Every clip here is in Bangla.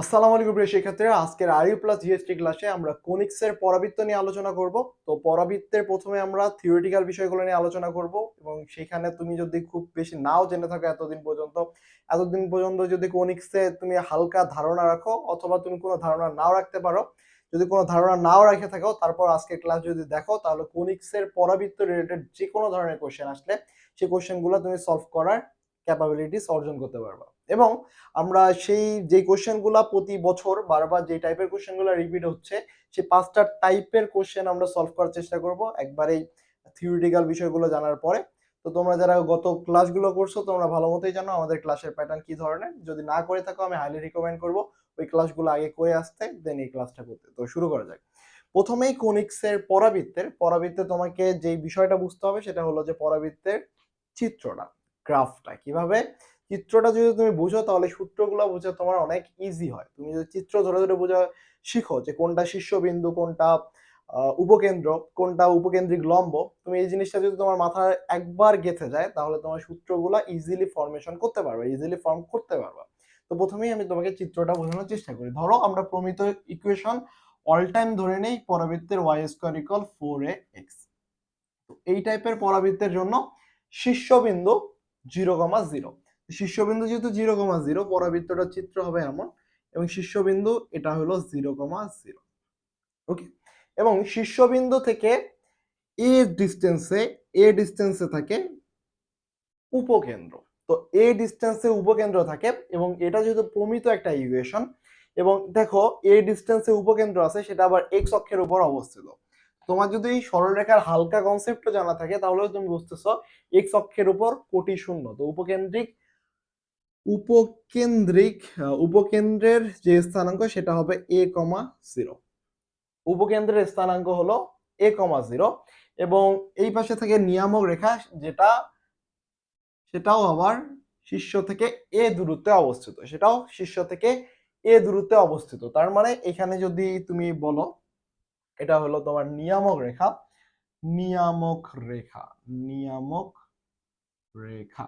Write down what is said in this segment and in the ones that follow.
আসসালামু আলাইকুম প্রিয় শিক্ষার্থীরা, আজকের আইউ প্লাস জিএসটি ক্লাসে আমরা কোনিক্সের পরাবৃত্ত নিয়ে আলোচনা করব। তো পরাবৃত্তের প্রথমে আমরা থিওরিটিক্যাল বিষয়গুলো নিয়ে আলোচনা করব এবং সেখানে তুমি যদি খুব বেশি নাও জেনে থাকো এতদিন পর্যন্ত এতদিন পর্যন্ত যদি কোনিক্সে তুমি হালকা ধারণা রাখো অথবা তুমি কোনো ধারণা নাও রাখতে পারো, যদি কোনো ধারণা নাও রেখে থাকো, তারপর আজকের ক্লাস যদি দেখো, তাহলে কোনিক্সের পরাবৃত্ত রিলেটেড যে কোনো ধরনের কোশ্চেন আসলে সেই কোশ্চেনগুলো তুমি সলভ করার ক্যাপাবিলিটিস অর্জন করতে পারবা। এবং আমরা সেই যে কোশ্চেনগুলো প্রতি বছর বারবার যে টাইপের কোশ্চেনগুলো রিপিট হচ্ছে সেই পাঁচটা টাইপের কোশ্চেন আমরা সলভ করার চেষ্টা করব। একবারেই থিওরিটিক্যাল বিষয়গুলো জানার পরে। তো তোমরা যারা গত ক্লাসগুলো করছ, তোমরা ভালো মতোই জানো আমাদের ক্লাসের প্যাটার্ন কি ধরনের। যদি না করে থাকো, আমি হাইলি রিকমেন্ড করব ওই ক্লাসগুলো আগে করে আসতে দেন এই ক্লাসটা করতে। তো শুরু করা যাক। প্রথমেই কোনিক্সের পরাবৃত্তের, পরাবৃত্তে তোমাকে যে বিষয়টা বুঝতে হবে, সেটা হলো যে পরাবৃত্তের চিত্রটা। গ্রাফটা কীভাবে? চিত্রটা যদি তুমি বুঝো, তাহলে সূত্রগুলো বোঝা তোমার অনেক ইজি হয়। তুমি যদি চিত্র ধরে ধরে বোঝা শিখো যে কোনটা শীর্ষবিন্দু, কোনটা উপকেন্দ্র, কোনটা উপকেন্দ্রিক লম্ব, তুমি এই জিনিসটা যদি তোমার মাথায় একবার গেঁথে যায়, তাহলে তোমার সূত্রগুলো ইজিলি ফর্মেশন করতে পারবে ইজিলি ফর্ম করতে পারবে। তো প্রথমেই আমি তোমাকে চিত্রটা বোঝানোর চেষ্টা করি। ধরো, আমরা প্রমিত ইকুয়েশন অল টাইম ধরে নেই, পরাবৃত্তের Y square equal four A X তো এই টাইপের পরাবৃত্তের জন্য শীর্ষবিন্দু জিরো কমা জিরো। শীর্ষবিন্দু যেহেতু জিরো কমা জিরো পরাবৃত্তটার চিত্র হবে এমন, এবং শীর্ষবিন্দু এটা হলো জিরো কমা জিরো। ওকে? এবং শীর্ষবিন্দু থেকে এ ডিস্টেন্সে এ ডিস্টেন্সে থাকে উপকেন্দ্র। তো এ ডিস্টেন্সে উপকেন্দ্র থাকে, এবং এটা যেহেতু প্রমিত একটা ইকুয়েশন এবং দেখো এ ডিস্টেন্সে উপকেন্দ্র আছে, সেটা আবার এক্স অক্ষের উপর অবস্থিত। তোমার যদি সরলরেখার হালকা কনসেপ্টটা জানা থাকে তাহলে তুমি বুঝতেছো এক্স অক্ষের উপর কোটি শূন্য। তো উপকেন্দ্রিক উপকেন্দ্রিক উপকেন্দ্রের যে স্থানাঙ্ক, সেটা হবে এ কমা জিরো উপকেন্দ্রের স্থানাঙ্ক হলো এ কমা জিরো এবং এই পাশে থেকে নিয়ামক রেখা, যেটা, সেটাও আবার শীর্ষ থেকে এ দূরত্বে অবস্থিত। সেটাও শীর্ষ থেকে এ দূরত্বে অবস্থিত। তার মানে এখানে যদি তুমি বলো এটা হলো তোমার নিয়ামক রেখা। নিয়ামক রেখা নিয়ামক রেখা।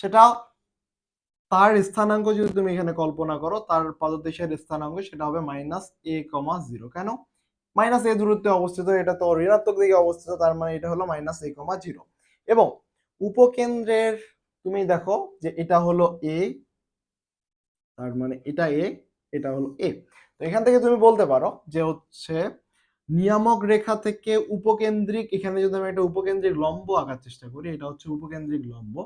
সেটা তার স্থানাঙ্ক যদি তুমি এখানে কল্পনা করো, তার পাদদেশের স্থানাঙ্ক সেটা হবে মাইনাস এ কমা জিরো কেন? মাইনাস এ দূরত্বে অবস্থিত, এটা তো ঋণাত্মক দিকে অবস্থিত, তার মানে এটা হলো মাইনাস এ কমা জিরো এবং উপকেন্দ্রের তুমি দেখো যে এটা হলো এ তার মানে এটা এ এটা হলো এ তো এখান থেকে তুমি বলতে পারো যে হচ্ছে নিয়ামক রেখা থেকে উপকেন্দ্রিক, এখানে যদি আমি একটা উপকেন্দ্রিক লম্ব আঁকার চেষ্টা করি, এটা হচ্ছে উপকেন্দ্রিক লম্ব।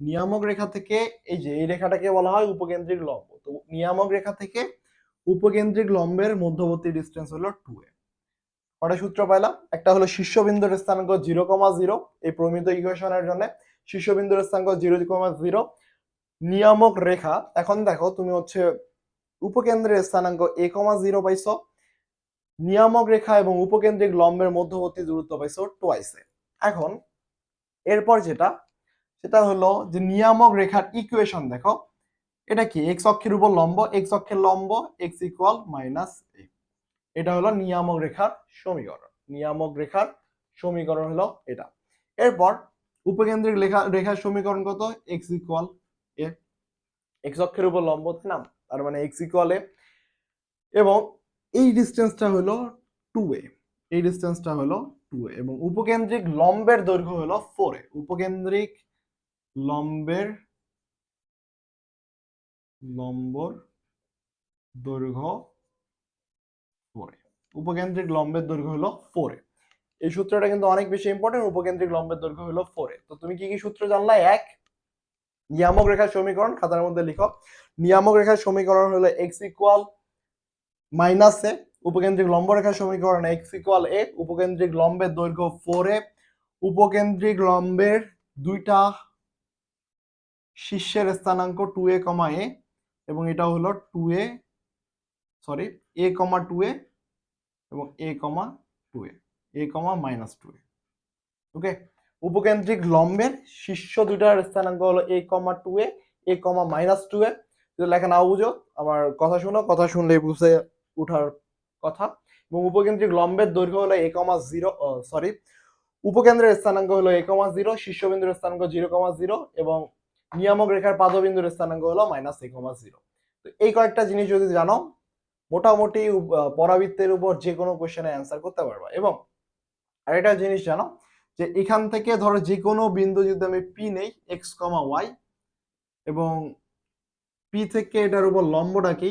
নিয়ামক রেখা থেকে, এই যে এই রেখাটাকে বলা হয় উপকেন্দ্রিক লম্ব। তো নিয়ামক রেখা থেকে উপকেন্দ্রিক লম্বের মধ্যবর্তী ডিস্টেন্স হলো টু এ কটা সূত্র পাইলাম, একটা হলো শীর্ষবিন্দুর স্থানাঙ্ক জিরো কমা জিরো এই প্রমিত ইকুয়েশনের জন্য শীর্ষবিন্দুর স্থানাঙ্ক জিরো কমা জিরো নিয়ামক রেখা, এখন দেখো তুমি হচ্ছে উপকেন্দ্রের স্থানাঙ্ক এ কমা জিরো পাইছো নিয়ামক রেখা এবং উপকেন্দ্রিক লম্বের মধ্যবর্তী দূরত্ব পাইছো টোয়াইসে এখন, এরপর যেটা, সেটা হলো যে নিয়ামক রেখার ইকুয়েশন দেখো, এটা কি? এক্স অক্ষের উপর লম্ব এক্স অক্ষের লম্ব এক্স ইকুয়াল মাইনাস এ এটা হলো নিয়ামক রেখার সমীকরণ। নিয়ামক রেখার সমীকরণ হলো এটা। এরপর, উপকেন্দ্রিক লেখা, রেখার সমীকরণ কত? এক্স ইকুয়াল এ এক্স অক্ষের উপর লম্ব না? তার মানে এক্স ইকুয়াল এ এবং এই ডিস্টেন্সটা হলো টু এ এই ডিস্টেন্সটা হলো টু এ এবং উপকেন্দ্রিক লম্বের দৈর্ঘ্য হলো ফোর এ উপকেন্দ্রিক লম্বের লম্বর দৈর্ঘ্য ফোর এ উপকেন্দ্রিক লম্বের দৈর্ঘ্য হলো ফোর এ এই সূত্রটা কিন্তু অনেক বেশি ইম্পর্টেন্ট উপকেন্দ্রিক লম্বের দৈর্ঘ্য হলো ফোর এ তো তুমি কি কি সূত্র জানলা? এক নিয়ামক রেখার সমীকরণ, খাতার মধ্যে লিখো। নিয়ামক রেখার সমীকরণ হলো এক্স ইকুয়াল মাইনাস এ উপকেন্দ্রিক লম্ব রেখার সমীকরণ এক্স ইকুয়াল এ উপকেন্দ্রিক লম্বের দৈর্ঘ্য ফোর এ উপকেন্দ্রিক লম্বের দুইটা শীর্ষের স্থানাঙ্ক টু এ কমা এ এবং এটা হলো two A sorry A comma two A এবং A comma two A A comma minus two A okay উপকেন্দ্রিক লম্বের শীর্ষ দুইটার স্থানাঙ্ক হলো A comma two A A comma minus two A যদি লেখা নাও বুঝো, আমার কথা শুনো, কথা শুনলে বুঝে উঠার কথা। এবং উপকেন্দ্রিক লম্বের দৈর্ঘ্য হলো এ কমা জিরো সরি উপকেন্দ্রের স্থানাঙ্ক হলো এ কমা জিরো শীর্ষবিন্দুর স্থানাঙ্ক জিরো কমা জিরো এবং নিয়ামক রেখার পাদবিন্দুর স্থানাঙ্ক হলো মাইনাস এ কমা জিরো তো এই কয়েকটা জিনিস যদি জানো, মোটামুটি পরাবৃত্তের উপর যে কোনো কোশ্চেনে অ্যান্সার করতে পারবা। এবং আরেকটা জিনিস জানো যে এখান থেকে ধরো যে কোনো বিন্দু যদি আমি পি নেই এক্স কমা ওয়াই এবং পি থেকে এটার উপর লম্বটা কি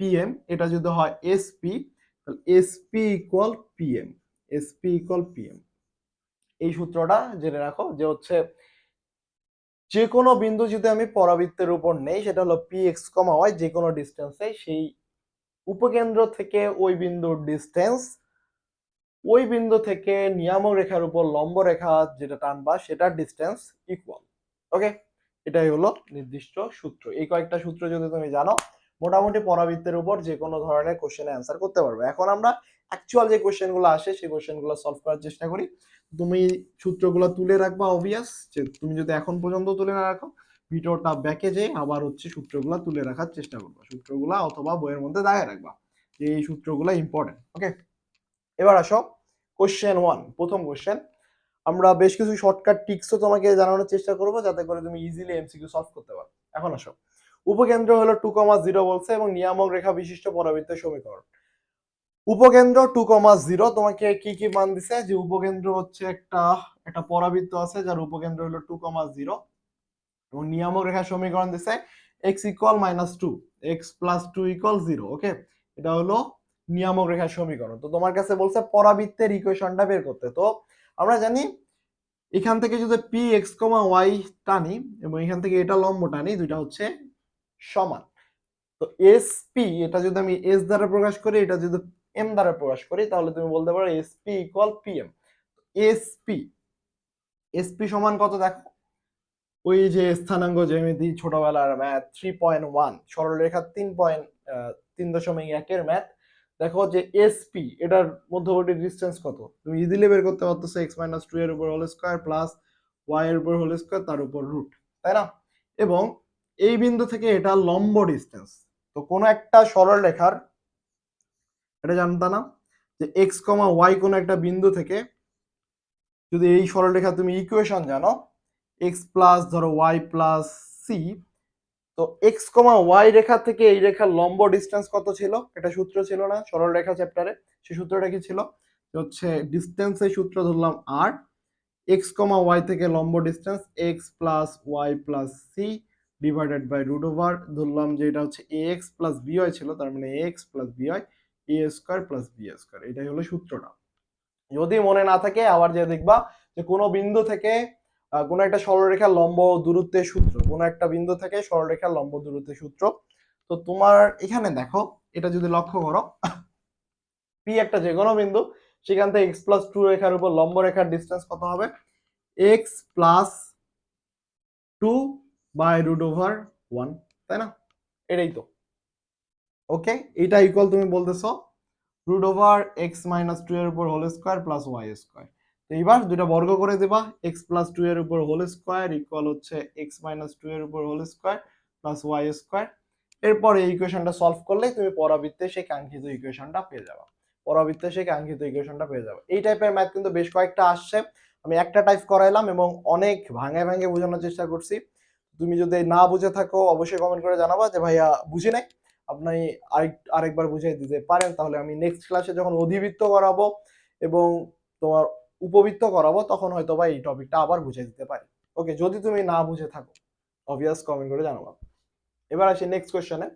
পিএম এটা যদি হয় এস পি তাহলে S P equal PM S P equal PM এই সূত্রটা জেনে রাখো যে হচ্ছে যে কোনো বিন্দু যদি আমি পরাবৃত্তের উপর নেই, সেটা হলো পি এক্স কমা ওয়াই যে কোনো ডিস্টেন্সে সেই উপকেন্দ্র থেকে ওই বিন্দুর ডিস্টেন্স ওই বিন্দু থেকে নিয়ামক রেখার উপর লম্ব রেখা যেটা টানবা, সেটার ডিস্টেন্স ইকুয়াল ওকে এটাই হলো নির্দিষ্ট সূত্র। এই কয়েকটা সূত্র যদি তুমি জানো, মোটামুটি পরাবৃত্তের উপর যে কোনো ধরনের কোশ্চেনে অ্যান্সার করতে পারবে। এখন আমরা অ্যাকচুয়াল যে কোশ্চেনগুলো আসে, সেই কোশ্চেনগুলো সলভ করার চেষ্টা করি। তুমি সূত্রগুলো তুলে রাখবা অবভিয়াস যে তুমি যদি এখন পর্যন্ত তুলে না রাখো ভিডিওটা ব্যাকে যে আবার হচ্ছে সূত্রগুলো তুলে রাখার চেষ্টা করবা। সূত্রগুলো অথবা বইয়ের মধ্যে দাগে রাখবা যে এই সূত্রগুলো ইম্পর্টেন্ট ওকে এবার আসো কোশ্চেন ওয়ান প্রথম কোশ্চেন আমরা বেশ কিছু শর্টকাট টিক্সও তোমাকে জানানোর চেষ্টা করব যাতে করে তুমি ইজিলি এমসিকিউ সলভ করতে পারো। এখন আসো। উপকেন্দ্র হলো টু কমা জিরো বলছে এবং নিয়ামক রেখা বিশিষ্ট পরাবৃত্তের সমীকরণ। উপকেন্দ্র টু কমা জিরো তোমাকে কি কি মান দিছে? যে উপকেন্দ্র হচ্ছে একটা একটা পরাবৃত্ত আছে যার উপকেন্দ্র হলো টু কমা জিরো এবং নিয়ামক রেখা সমীকরণ দিছে x equal minus two x plus two equal zero okay এটা হলো নিয়ামক রেখার সমীকরণ। তো তোমার কাছে বলছে পরাবৃত্তের ইকুয়েশনটা বের করতে। তো আমরা জানি এখান থেকে যদি পি এক্স কমা ওয়াই টানি এবং এখান থেকে এটা লম্ব টানি, দুইটা হচ্ছে সমান। তো এস পি এটা যদি আমি এস দ্বারা প্রকাশ করি, এটা যদি এম দ্বারা প্রকাশ করি, তাহলে তুমি বলতে পারো S P equal P M S P S P সমান কত দেখো? ওই যে স্থানাঙ্ক জ্যামিতি ছোটবেলার ম্যাথ থ্রি পয়েন্ট ওয়ান সরলরেখা তিন পয়েন্ট তিন দশমিক একের ম্যাথ দেখো যে এসপি এটার মধ্যবর্তী ডিস্টেন্স কত? তুমি ইজিলি বের করতে পারতেছো এক্স মাইনাস টু এর উপর হোল স্কোয়ার প্লাস ওয়াই এর উপর হোল স্কোয়ার তার উপর রুট তাই না? এবং এই বিন্দু থেকে এটা লম্ব ডিস্টেন্স তো কোনো একটা সরল রেখার, এটা জানতা না? যে এক্স কমা ওয়াই কোনো একটা বিন্দু থেকে যদি এই সরলরেখা তুমি ইকুয়েশন জানো এক্স প্লাস ধরো ওয়াই প্লাস সি তো এক্স কমা ওয়াই রেখা থেকে এই রেখার লম্ব ডিস্টেন্স কত ছিল? এটা সূত্র ছিল না, সরল রেখা চ্যাপ্টারে সেই সূত্রটা কি ছিল? হচ্ছে ডিস্টেন্সের সূত্র ধরলাম আর এক্স কমা ওয়াই থেকে লম্ব distance x plus y plus c divided by root over ধরলাম যে এটা হচ্ছে এ এক্স প্লাস বিওয়াই ছিল, তার মানে x plus b y a square plus b square এটাই হলো সূত্রটা। যদি মনে না থাকে, আবার যে দেখবা যে কোনো বিন্দু থেকে কোনো একটা সরলরেখার লম্ব দূরত্বের সূত্র, কোনো একটা বিন্দু থেকে সরলরেখার লম্ব দূরত্বের সূত্র। তো তোমার এখানে দেখো, এটা যদি লক্ষ্য করো পি একটা যে কোনো বিন্দু, সেখান থেকে এক্স প্লাস টু রেখার উপর লম্ব রেখার ডিস্টেন্স কত হবে? X plus two by root over one তাই না? এটাই তো। ওকে এটা ইকুয়াল তুমি বলতেছো root over x minus two এর উপর whole square plus y square এইবার দুটা বর্গ করে দেবা এক্স প্লাস টু এর উপর হোল স্কোয়ার ইকুয়াল হচ্ছে এক্স মাইনাস টু এর উপর whole square plus y square এরপর এই ইকুয়েশনটা সলভ করলে তুমি পরাবৃত্তে সেই কাঙ্ক্ষিত ইকুয়েশনটা পেয়ে যাবে। পরাবৃত্তে সেই কাঙ্ক্ষিত ইকুয়েশনটা পেয়ে যাবে। এই টাইপের ম্যাথ কিন্তু বেশ কয়েকটা আসছে। আমি একটা টাইপ করাইলাম এবং অনেক ভাঙে ভাঙে বোঝানোর চেষ্টা করছি। তুমি যদি না বুঝে থাকো, অবশ্যই কমেন্ট করে জানাবা যে ভাইয়া বুঝি নাই। আপনি আরেক, আরেকবার বুঝিয়ে দিতে পারেন, তাহলে আমি নেক্সট ক্লাসে যখন অধিবৃত্ত করাবো এবং তোমার উপবৃত্ত করাবো, তখন হয়তো বা এই টপিকটা আবার বুঝিয়ে দিতে পারি। ওকে যদি তুমি না বুঝে থাকো অবভিয়াস কমেন্ট করে জানাব। এবার আসি নেক্সট কোয়েশ্চেনে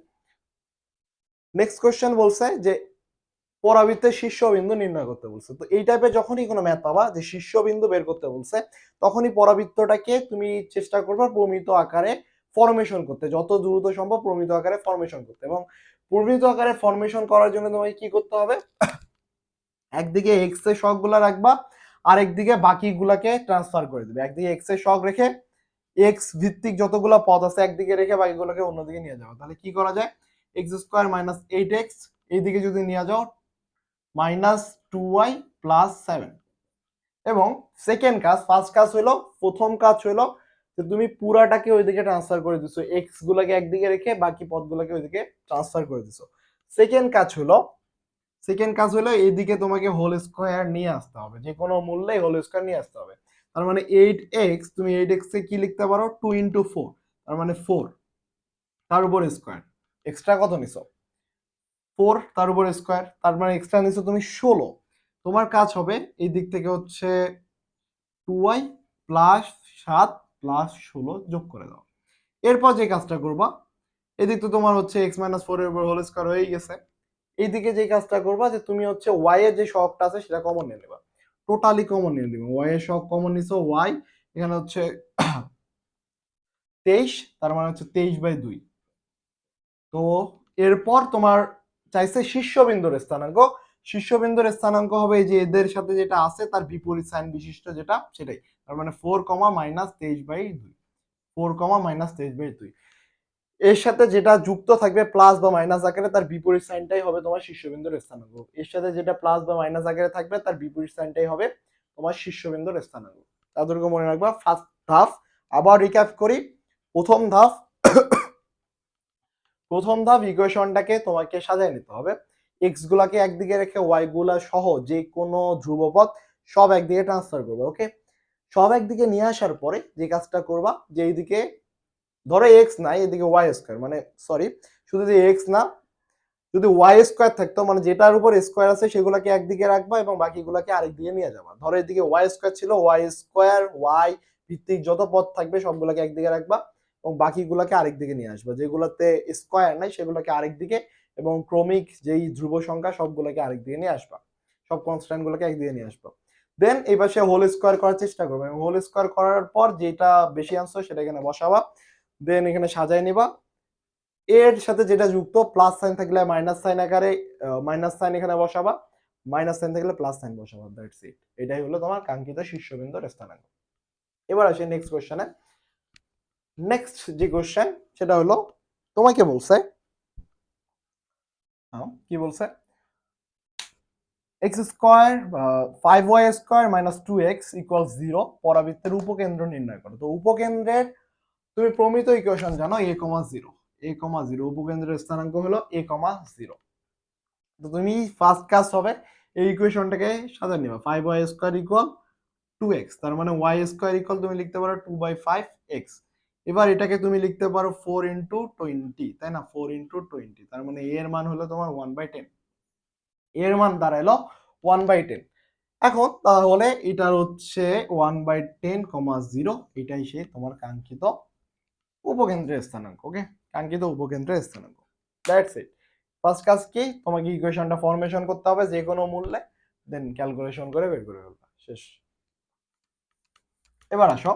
নেক্সট কোয়েশ্চেন বলছে যে, পরাবৃত্তের শীর্ষবিন্দু নির্ণয় করতে বলছে। তো এই টাইপের যখনই কোনো ম্যাথ পাবা, যে শীর্ষবিন্দু বের করতে বলছে, তখনই পরাবৃত্তটাকে তুমি চেষ্টা করবে প্রমিত আকারে ফরমেশন করতে। যত দ্রুত সম্ভব প্রমিত আকারে ফরমেশন করতে। এবং প্রমিত আকারে ফরমেশন করার জন্য তোমাকে কি করতে হবে? একদিকে এক্সের শখগুলা রাখবা আর একদিকে বাকিগুলাকে ট্রান্সফার করে দিবে। একদিকে এক্সের শখ রেখে এক্স ভিত্তিক যতগুলা পদ আছে একদিকে রেখে বাকিগুলোকে অন্যদিকে নিয়ে যাও। তাহলে কি করা যায়? X square minus eight x এইদিকে যদি নিয়ে যাও minus two y plus seven এবং সেকেন্ড কাজ ফার্স্ট কাজ হলো, প্রথম কাজ হলো যে তুমি পুরাটাকে ওইদিকে ট্রান্সফার করে দিছো। এক্স গুলাকে একদিকে রেখে বাকি পদগুলোকে ওইদিকে ট্রান্সফার করে দিছো। সেকেন্ড কাজ হলো সেকেন্ড কাজ হলো এইদিকে তোমাকে হোল স্কোয়ার নিয়ে আসতে হবে। যে কোনো মূল্যে হোল স্কোয়ার নিয়ে আসতে হবে। তার মানে এইট এক্স তুমি এইট এক্স এ কি লিখতে পারো? টু ইন্টু ফোর তার মানে ফোর তার উপর স্কোয়ার এক্সট্রা কত নিছো? ফোর তার উপর স্কোয়ার তার মানে এক্সট্রা নিছো তুমি ষোলো। তোমার কাজ হবে এই দিক থেকে হচ্ছে টু ওয়াই প্লাস সাত প্লাস ষোলো যোগ করে দাও। এরপর যে কাজটা করবা, এদিক তো তোমার হচ্ছে এক্স মাইনাস ফোর এর উপর হোল স্কোয়ার হয়ে গেছে। এইদিকে যে কাজটা করবা যে তুমি হচ্ছে ওয়াই এর যে শখটা আছে সেটা কমন নিয়ে নেবা। টোটালি কমন নিয়ে নেবে। ওয়াই এর শখ কমন নিছো ওয়াই এখানে হচ্ছে তেইশ, তার মানে হচ্ছে তেইশ বাই দুই। তো এরপর তোমার চাইছে শীর্ষবিন্দুর স্থানাঙ্ক। শীর্ষবিন্দুর স্থানাঙ্ক হবে যে এদের সাথে যেটা আছে, তার বিপরীত সাইন বিশিষ্ট যেটা, সেটাই। তার মানে ফোর কমা মাইনাস তেইশ বাই দুই। ফোর কমা মাইনাস তেইশ বাই দুই। এর সাথে যেটা যুক্ত থাকবে প্লাস বা মাইনাস আকারে তার বিপরীত সাইনটাই হবে তোমার শীর্ষবিন্দুর স্থানাঙ্ক। এর সাথে যেটা প্লাস বা মাইনাস আকারে থাকবে তার বিপরীত সাইনটাই হবে তোমার শীর্ষবিন্দুর স্থানাঙ্ক। তাদেরকে মনে রাখবা। ফার্স্ট ধাপ, আবার রিক্যাপ করি। প্রথম ধাপ প্রথম ধাপ ইকুয়েশনটাকে তোমাকে সাজায় নিতে হবে। এক্স গুলাকে একদিকে রেখে ওয়াই গুলা সহ যে কোনো ধ্রুবপদ সব একদিকে ট্রান্সফার করবে ওকে সব একদিকে নিয়ে আসার পরে যে কাজটা করবা, যে এইদিকে ধরো এক্স নাই, এদিকে ওয়াই স্কোয়ার মানে সরি শুধু যে এক্স না, যদি ওয়াই স্কোয়ার থাকতো মানে যেটার উপর স্কোয়ার আছে, সেগুলোকে একদিকে রাখবা এবং বাকিগুলোকে আরেক দিকে নিয়ে যাবা। ধরো এদিকে ওয়াই স্কোয়ার ছিল ওয়াই স্কোয়ার ওয়াই ভিত্তিক যত পদ থাকবে, সবগুলোকে একদিকে রাখবা এবং বাকিগুলোকে আরেক দিকে নিয়ে আসবা। যেগুলোতে স্কোয়ার নাই, সেগুলোকে আরেক দিকে এবং ক্রমিক যেই ধ্রুব সংখ্যা, সবগুলোকে আরেক দিকে নিয়ে আসবা। সব কনস্ট্যান্ট গুলোকে একদিকে নিয়ে আসবা। দেন এই পাশে হোল স্কোয়ার করার চেষ্টা করবে হোল স্কোয়ার করার পর যেটা বেশি আনছো সেটা এখানে বসাবা। দেন এখানে সাজায় নিবা। এর সাথে যেটা যুক্ত প্লাস সাইন থাকলে মাইনাস সাইন আকারে মাইনাস সাইন এখানে বসাবা। মাইনাস সাইন থাকলে প্লাস সাইন বসাবা দ্যাটস ইট এটাই হলো তোমার কাঙ্ক্ষিত শীর্ষবিন্দুর স্থানাঙ্ক। এবার আসি নেক্সট কোশ্চেনে নেক্সট যে কোশ্চেন সেটা হলো তোমাকে বলছে? কি বলছে? X square five y square minus two x equal zero পরাবৃত্তের উপকেন্দ্র নির্ণয় করো। তো উপকেন্দ্রের তুমি প্রমিত ইকুয়েশন জানো এ কমা জিরো এ কমা জিরো উপকেন্দ্রের স্থানাঙ্ক হলো এ কমা জিরো তো তুমি ফার্স্ট কাজ হবে, এই ইকুয়েশনটাকে সাজা নিবা। Five y square equal two x তার মানে ওয়াই স্কোয়ার ইকুয়াল তুমি লিখতে পারো টু বাই ফাইভ এক্স এবার এটাকে তুমি লিখতে পারো ফোর ইন্টু টোয়েন্টি তাই না? ফোর ইন্টু টোয়েন্টি তার মানে এর মান হলো তোমার ওয়ান বাই টেন এর মান দাঁড়াইলো ওয়ান বাই টেন এখন তাহলে এটার হচ্ছে one by ten comma zero এটাই সে তোমার কাঙ্ক্ষিত উপকেন্দ্রের স্থানাঙ্ক ওকে কাঙ্ক্ষিত উপকেন্দ্রের স্থানাঙ্ক। দ্যাটস ইট ফার্স্ট কাজ কি? তোমাকে ইকুয়েশনটা ফর্মেশন করতে হবে যে কোনো মূল্যে দেন ক্যালকুলেশন করে বের করে ফেলবা। শেষ। এবার আসো।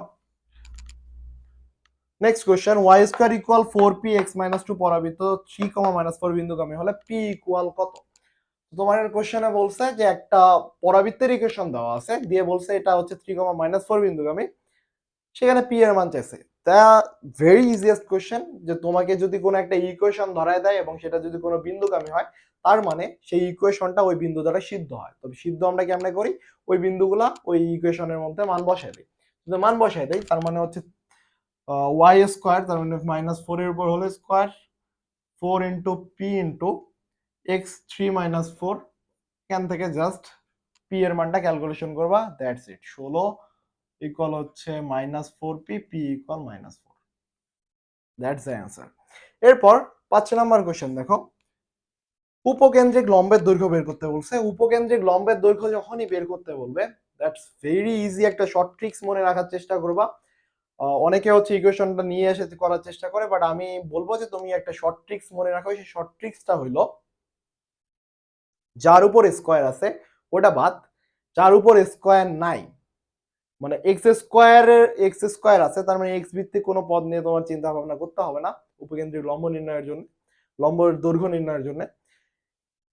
Next question y square equal four p x minus two পরাবৃত্ত three comma minus four বিন্দুগামী হলে পি ইকুয়াল কত? তোমার কোয়েশ্চেনে বলছে যে একটা পরাবৃত্তের ইকুয়েশন দেওয়া আছে, দিয়ে বলছে এটা হচ্ছে থ্রি কমা মাইনাস ফোর বিন্দুগামী। সেখানে পি এর মান চাইছে তা ভেরি ইজিয়েস্ট কোয়েশ্চেন যে তোমাকে যদি কোনো একটা ইকুয়েশন ধরায় দেয় এবং সেটা যদি কোনো বিন্দুগামী হয়, তার মানে সেই ইকুয়েশনটা ওই বিন্দু দ্বারা সিদ্ধ হয়। তবে সিদ্ধ আমরা কেমনে করি? ওই বিন্দুগুলা ওই ইকুয়েশনের মধ্যে মান বসায় দিই। যদি মান বসায় দেয় তার মানে হচ্ছে ওয়াই স্কোয়ার তার মানে মাইনাস ফোর এর উপর হলো square four into p into x three minus four এখান থেকে জাস্ট পি এর মানটা ক্যালকুলেশন করবা দ্যাটস ইট ষোলো ইকুয়াল হচ্ছে minus four p p equal minus four that's the answer এরপর পাঁচ নাম্বার কোয়েশ্চেন দেখো। উপকেন্দ্রিক লম্বের দৈর্ঘ্য বের করতে বলছে। উপকেন্দ্রিক লম্বের দৈর্ঘ্য যখনই বের করতে বলবে দ্যাটস ভেরি ইজি একটা শর্ট ট্রিক্স মনে রাখার চেষ্টা করবা। অনেকে হচ্ছে ইকুয়েশনটা নিয়ে এসে করার চেষ্টা করে বাট আমি বলব যে তুমি একটা শর্ট ট্রিক্স মনে রাখো, সেই শর্ট ট্রিক্সটা হইল যার উপর স্কোয়ার আছে, ওটা বাদ। যার উপর স্কোয়ার নাই মানে এক্স স্কোয়ারের এক্স স্কোয়ার আছে, তার মানে এক্স ভিত্তিক কোনো পদ নিয়ে তোমার চিন্তা ভাবনা করতে হবে না, উপকেন্দ্রিক লম্ব নির্ণয়ের জন্য লম্বের দৈর্ঘ্য নির্ণয়ের জন্য।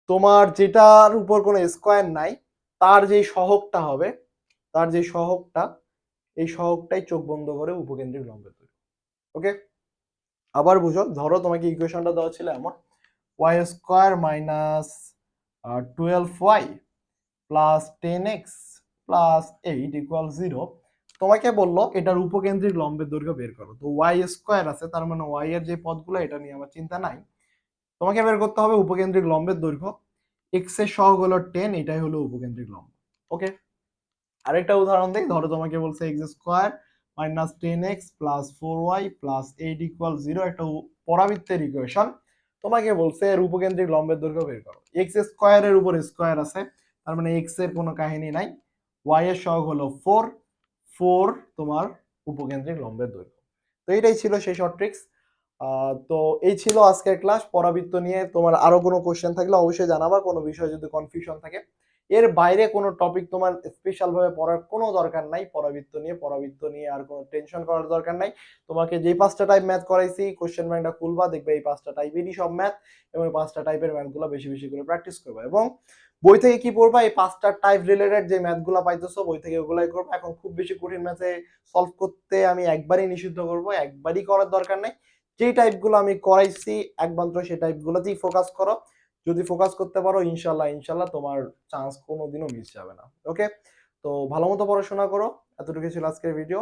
তোমার যেটার উপর কোনো স্কোয়ার নাই, তার যে সহগটা হবে, তার যে সহগটা, এই সহগটাই চোখ বন্ধ করে উপকেন্দ্রিক লম্বের দৈর্ঘ্য। ওকে আবার বুঝো, ধরো তোমাকে ইকুয়েশনটা দেওয়া ছিল এমন y square minus twelve y plus ten x plus eight equal zero তোমাকে বলল এটার উপকেন্দ্রিক লম্বের দৈর্ঘ্য বের করো। তো ওয়াই স্কোয়ার আছে, তার মানে ওয়াই এর যে পদগুলো, এটা নিয়ে আমার চিন্তা নাই। তোমাকে বের করতে হবে উপকেন্দ্রিক লম্বের দৈর্ঘ্য। এক্সের সহগ হলো টেন এটাই হলো উপকেন্দ্রিক লম্ব। ওকে আরেকটা উদাহরণ দিই, ধরো তোমাকে বলছে x square minus ten x plus four y plus eight equal zero একটা পরাবৃত্তের ইকুয়েশন তোমাকে বলছে এর উপকেন্দ্রিক লম্বের দৈর্ঘ্য বের করো। এক্স স্কোয়ারের উপর স্কোয়ার আছে, তার মানে এক্সের কোনো কাহিনী নাই। ওয়াই এর সহগ হলো ফোর ফোর তোমার উপকেন্দ্রিক লম্বের দৈর্ঘ্য। তো এটাই ছিল সেই শর্ট ট্রিক্স তো এই ছিল আজকের ক্লাস পরাবৃত্ত নিয়ে তোমার আরও কোনো কোশ্চেন থাকলে অবশ্যই জানাবা। কোনো বিষয়ে যদি কনফিউশন থাকে। এর বাইরে কোনো টপিক তোমার স্পেশাল ভাবে পড়ার কোনো দরকার নাই। পরাবৃত্ত নিয়ে পরাবৃত্ত নিয়ে আর কোনো টেনশন করার দরকার নাই। তোমাকে যে পাঁচটা টাইপ ম্যাথ করাইছি কোশ্চেন ব্যাংকটা খুলবা, দেখবে এই পাঁচটা টাইপেরই সব ম্যাথ এবং পাঁচটা টাইপের ম্যাথগুলো বেশি বেশি করে প্র্যাকটিস করবা। এবং বই থেকে কি পড়বা? এই পাঁচটা টাইপ রিলেটেড যে ম্যাথগুলো পাইতেছো, বই থেকে ওগুলাই করব। এখন খুব বেশি কঠিন ম্যাথে সলভ করতে আমি একবারই নিষিদ্ধ করব, একবারই করার দরকার নেই। যেই টাইপগুলো আমি করাইছি, একমাত্র সেই টাইপগুলোতেই ফোকাস করো। যদি ফোকাস করতে পারো ইনশাল্লাহ ইনশাল্লাহ তোমার চান্স কোনোদিনও মিস যাবে না। ওকে তো ভালো মতো পড়াশোনা করো। এতটুকু ছিল আজকের ভিডিও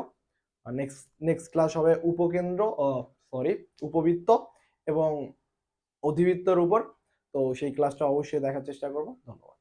নেক্সট নেক্সট ক্লাস হবে উপকেন্দ্র সরি উপবৃত্ত এবং অধিবৃত্তর উপর। তো সেই ক্লাসটা অবশ্যই দেখার চেষ্টা করব। ধন্যবাদ।